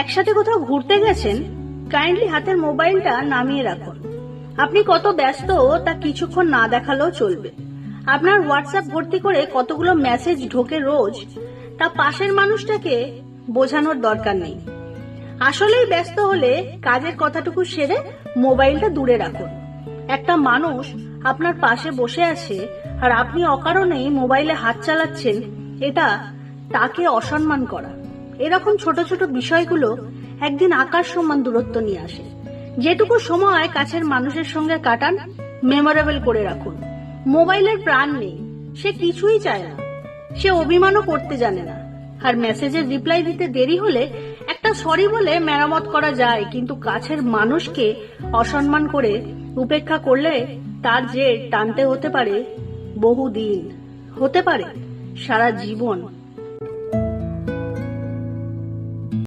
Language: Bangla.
একসাথে কোথাও ঘুরতে গেছেন কাইন্ডলি হাতের মোবাইলটা নামিয়ে রাখুন। আপনি কত ব্যস্ত, তা কিছুক্ষণ না দেখালেও চলবে। আপনার হোয়াটসঅ্যাপ ভর্তি করে কতগুলো মেসেজ ঢোকে রোজ, তা পাশের মানুষটাকে বোঝানোর দরকার নেই। আসলেই ব্যস্ত হলে কাজের কথাটুকু সেরে মোবাইলটা দূরে রাখুন। একটা মানুষ আপনার পাশে বসে আছে, আর আপনি অকারণেই মোবাইলে হাত চালাচ্ছেন, এটা তাকে অসম্মান করা। এরকম ছোট ছোট বিষয়গুলো একদিন আকাশ সমান দূরত্ব নিয়ে আসে। যেটুকু সময় কাছের মানুষের সঙ্গে কাটান মেমোরেবল করে রাখুন। মোবাইলের প্রাণ নেই, সে কিছুই চায় না। সে অভিমানও করতে জানে না। আর মেসেজের রিপ্লাই দিতে দেরি হলে একটা সরি বলে মেরামত করা যায়, কিন্তু কাছের মানুষকে অসম্মান করে উপেক্ষা করলে তার যে টানতে হতে পারে, বহুদিন হতে পারে, সারা জীবন।